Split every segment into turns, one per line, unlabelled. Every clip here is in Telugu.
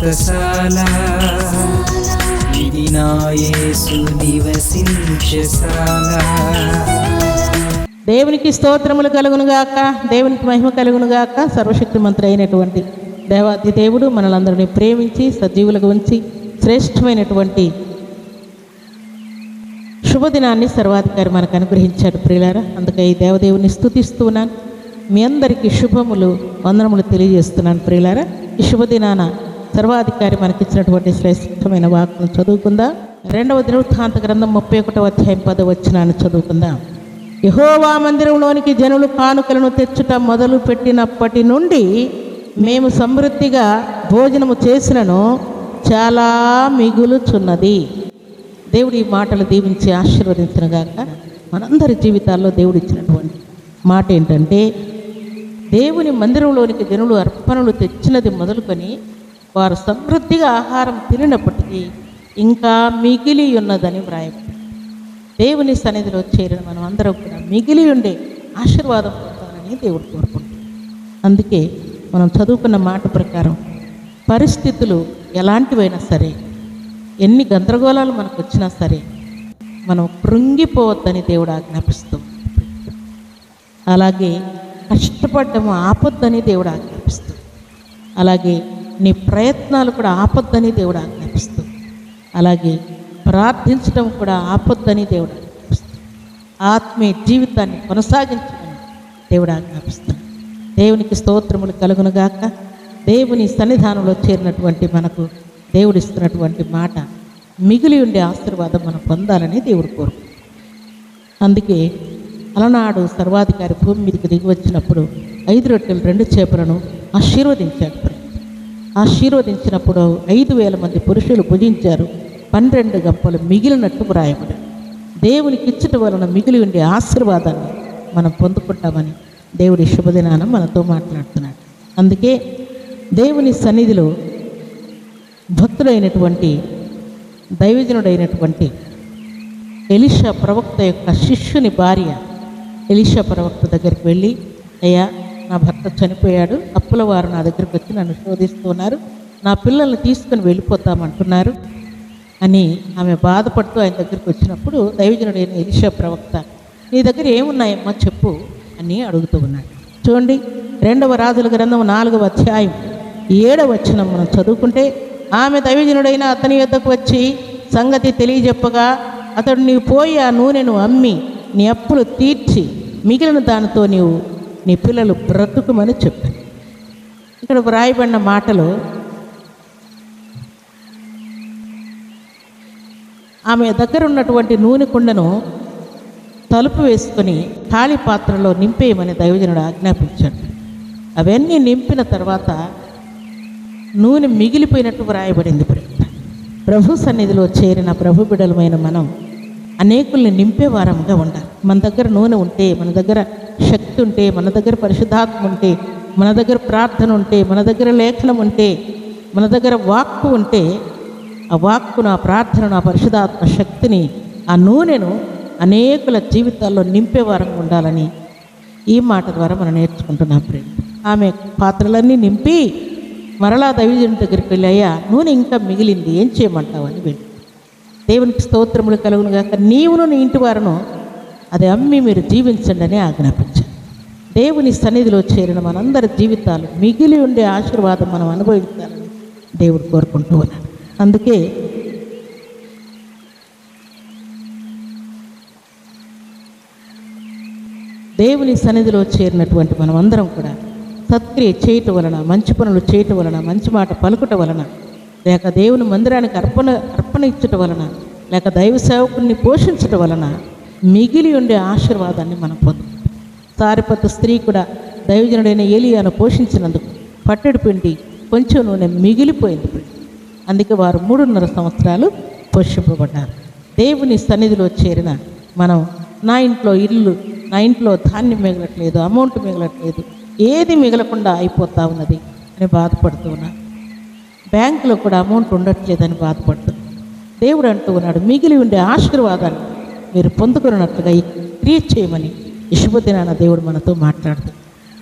వ్రతశాల ఇది నివసించశాల
దేవునికి స్తోత్రములు కలుగునుగాక దేవునికి మహిమ కలుగునుగాక సర్వశక్తి మంత్రి అయినటువంటి దేవాది దేవుడు మనలందరినీ ప్రేమించి సజీవులకు ఉంచి శ్రేష్టమైనటువంటి శుభదినాన్ని సర్వాధికారి మనకు అనుగ్రహించాడు. ప్రియులారా అందుకే ఈ దేవదేవుని స్థుతిస్తున్నాను మీ అందరికీ శుభములు వందనములు తెలియజేస్తున్నాను. ప్రియులారా ఈ శుభదినాన సర్వాధికారి మనకిచ్చినటువంటి శ్రేష్టమైన వాక్కును చదువుకుందాం. రెండవ దినవృత్తాంత గ్రంథం ముప్పై ఒకటో అధ్యాయం పద వచ్చినాన్ని చదువుకుందాం. యహోవా మందిరంలోనికి జనులు కానుకలను తెచ్చుట మొదలు పెట్టినప్పటి నుండి మేము సమృద్ధిగా భోజనము చేసినను చాలా మిగులుచున్నది. దేవుడి ఈ మాటలు దీవించి ఆశీర్వదించిన గాక మనందరి జీవితాల్లో దేవుడు ఇచ్చినటువంటి మాట ఏంటంటే దేవుని మందిరంలోనికి జనులు అర్పణలు తెచ్చినది మొదలుకొని వారు సమృద్ధిగా ఆహారం తినినప్పటికీ ఇంకా మిగిలి ఉన్నదని వ్రాయబడి దేవుని సన్నిధిలో చేరిన మనం అందరం కూడా మిగిలి ఉండే ఆశీర్వాదం పొందాలని దేవుడు కోరుకుంటాం అందుకే మనం చదువుకున్న మాట ప్రకారం పరిస్థితులు ఎలాంటివైనా సరే ఎన్ని గందరగోళాలు మనకు వచ్చినా సరే మనం కృంగిపోవద్దని దేవుడు ఆజ్ఞాపిస్తూ. అలాగే కష్టపడ్డము ఆపొద్దని దేవుడు ఆజ్ఞాపిస్తూ. అలాగే నీ ప్రయత్నాలు కూడా ఆపొద్దని దేవుడు ఆజ్ఞాపిస్తుంది అలాగే ప్రార్థించడం కూడా ఆపొద్దని దేవుడు ఆజ్ఞాపిస్తుంది ఆత్మీయ జీవితాన్ని కొనసాగించమని దేవుడు ఆజ్ఞాపిస్తుంది దేవునికి స్తోత్రములు కలుగునుగాక దేవుని సన్నిధానంలో చేరినటువంటి మనకు దేవుడు ఇస్తున్నటువంటి మాట మిగిలి ఉండే ఆశీర్వాదం మనం పొందాలని దేవుడు కోరుకు అందుకే అలనాడు సర్వాధికారి భూమి మీదకి దిగి వచ్చినప్పుడు ఐదు రొట్టెలు రెండు చేపలను ఆశీర్వదించాడు ఆశీర్వదించినప్పుడు ఐదు వేల మంది పురుషులు భుజించారు. పన్నెండు గంపలు మిగిలినట్టు వ్రాయబడి దేవునికి ఇచ్చట వలన మిగిలి ఉండే ఆశీర్వాదాన్ని మనం పొందుకుంటామని దేవుడి శుభదినాన మనతో మాట్లాడుతున్నాడు. అందుకే దేవుని సన్నిధిలో భక్తుడైనటువంటి దైవజనుడైనటువంటి ఎలిషా ప్రవక్త యొక్క శిష్యుని భార్య ఎలిషా ప్రవక్త దగ్గరికి వెళ్ళి అయ్యా నా భర్త చనిపోయాడు. అప్పుల వారు నా దగ్గరికి వచ్చి నన్ను శోధిస్తున్నారు. నా పిల్లల్ని తీసుకుని వెళ్ళిపోతామంటున్నారు అని ఆమె బాధపడుతూ ఆయన దగ్గరికి వచ్చినప్పుడు దైవజనుడైన ఎలిషా ప్రవక్త నీ దగ్గర ఏమున్నాయమ్మా చెప్పు అని అడుగుతూ ఉన్నాడు. చూడండి రెండవ రాజుల గ్రంథం నాలుగవ అధ్యాయం ఏడవ వచ్చిన మనం చదువుకుంటే ఆమె దైవజనుడైన అతని యొద్దకు వచ్చి సంగతి తెలియజెప్పగా అతడు నీవు పోయి ఆ నూనెను అమ్మి నీ అప్పులు తీర్చి మిగిలిన దానితో నీవు నీ పిల్లలు బ్రతుకుమని చెప్పాను ఇక్కడ వ్రాయబడిన మాటలు ఆమె దగ్గర ఉన్నటువంటి నూనె కుండను తలుపు వేసుకొని ఖాళీ పాత్రలో నింపేయమని దైవజనుడు ఆజ్ఞాపించాడు. అవన్నీ నింపిన తర్వాత నూనె మిగిలిపోయినట్టు వ్రాయబడింది ప్రియులారా. ప్రభు సన్నిధిలో చేరిన ప్రభు బిడలమైన మనం అనేకుల్ని నింపేవారంగా ఉండాలి. మన దగ్గర నూనె ఉంటే మన దగ్గర శక్తి ఉంటే మన దగ్గర పరిశుద్ధాత్మ ఉంటే మన దగ్గర ప్రార్థన ఉంటే మన దగ్గర లేఖనం ఉంటే మన దగ్గర వాక్కు ఉంటే ఆ వాక్కు నా ప్రార్థనను ఆ పరిశుధాత్మ శక్తిని ఆ నూనెను అనేకుల జీవితాల్లో నింపేవారంగా ఉండాలని ఈ మాట ద్వారా మనం నేర్చుకుంటున్నాం. ప్రేమ ఆమె పాత్రలన్నీ నింపి మరలా దైవజుని దగ్గరికి వెళ్ళి అయ్యా నూనె ఇంకా మిగిలింది ఏం చేయమంటావు? అని వెళ్ళి. దేవునికి స్తోత్రములు కలుగును కాక నీవును నీ ఇంటి వారును అది అమ్మి మీరు జీవించండి అని ఆజ్ఞాపించారు. దేవుని సన్నిధిలో చేరిన మనందరి జీవితాలు మిగిలి ఉండే ఆశీర్వాదం మనం అనుభవించాలని దేవుడు కోరుకుంటూ ఉన్నాడు. అందుకే దేవుని సన్నిధిలో చేరినటువంటి మనం అందరం కూడా సత్క్రియ చేయటం వలన మంచి పనులు చేయటం వలన మంచి మాట పలుకుట వలన లేక దేవుని మందిరానికి అర్పణ అర్పణ ఇచ్చటం వలన లేక దైవ సేవకుల్ని పోషించటం వలన మిగిలి ఉండే ఆశీర్వాదాన్ని మనం పొందుతాం. సారిపత స్త్రీ కూడా దైవజనుడైన ఏలియాను పోషించినందుకు పట్టెడు పిండి కొంచెం నూనె మిగిలిపోయింది. అందుకే వారు మూడున్నర సంవత్సరాలు పోషింపబడ్డారు. దేవుని సన్నిధిలో చేరిన మనం నా ఇంట్లో ఇల్లు నా ఇంట్లో ధాన్యం మిగలట్లేదు అమౌంట్ మిగలట్లేదు ఏది మిగలకుండా అయిపోతా ఉన్నది అని బాధపడుతూ ఉన్నా. బ్యాంకులో కూడా అమౌంట్ ఉండట్లేదని బాధపడుతుంది దేవుడు అంటూ ఉన్నాడు మిగిలి ఉండే ఆశీర్వాదాన్ని మీరు పొందుకున్నట్లుగా క్రియేట్ చేయమని ఈ శుభదినాన దేవుడు మనతో మాట్లాడుతూ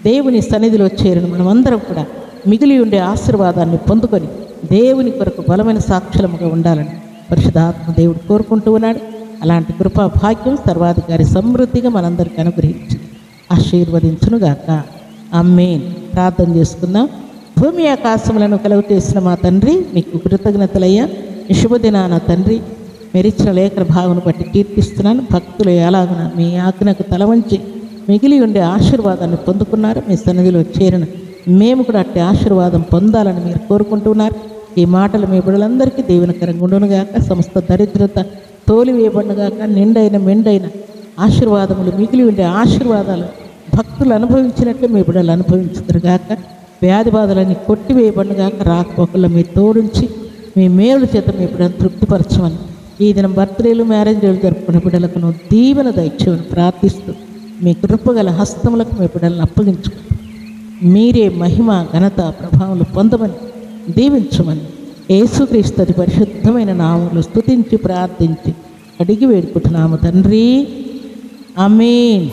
దేవుని సన్నిధిలో చేరిన మనమందరం కూడా మిగిలి ఉండే ఆశీర్వాదాన్ని పొందుకొని దేవుని కొరకు బలమైన సాక్షులముగా ఉండాలని పరిశుధాత్మ దేవుడు కోరుకుంటూ ఉన్నాడు. అలాంటి కృపా భాగ్యం సర్వాధికారి సమృద్ధిగా మనందరికీ అనుగ్రహించి ఆశీర్వదించునుగాక. అమ్మేన్ ప్రార్థన చేసుకుందాం. భూమి ఆకాశములను కలుగు చేసిన మా తండ్రి మీకు కృతజ్ఞతలయ్యా. శుభదినాన తండ్రి మెరిచిన లేఖన భావన బట్టి కీర్తిస్తున్నాను. భక్తులు ఎలాగున మీ ఆజ్ఞకు తల వంచి మిగిలి ఉండే ఆశీర్వాదాన్ని పొందుకున్నారు. మీ సన్నిధిలో చేరిన మేము కూడా అట్టి ఆశీర్వాదం పొందాలని మీరు కోరుకుంటున్నారు. ఈ మాటలు మీ బిడ్డలందరికీ దీవెనకరంగా ఉండునుగాక సమస్త దరిద్రత తోలివేయబడినగాక. నిండైన మెండైన ఆశీర్వాదములు మిగిలి ఉండే ఆశీర్వాదాలు భక్తులు అనుభవించినట్లు మీ బిడ్డలు అనుభవించుదురుగాక వ్యాధి బాధలన్నీ కొట్టివేయబడినగాక రాకపోకల్లో మీరు తోడుంచి మీ మేలు చేత మీ బిడ్డను తృప్తిపరచమని ఈ దినం బర్త్డేలు మ్యారేజ్లు జరుపుకున్న బిడ్డలకు దీవెన దయచేయమని ప్రార్థిస్తూ మీ కృపగల హస్తములకు మీ బిడ్డలను అప్పగించుకుంటూ మీరే మహిమ ఘనత ప్రభావాలు పొందమని దీవించమని యేసుక్రీస్తు పరిశుద్ధమైన నామములు స్తుతించి ప్రార్థించి అడిగి వేడుకుంటున్నాము తండ్రి. అమీన్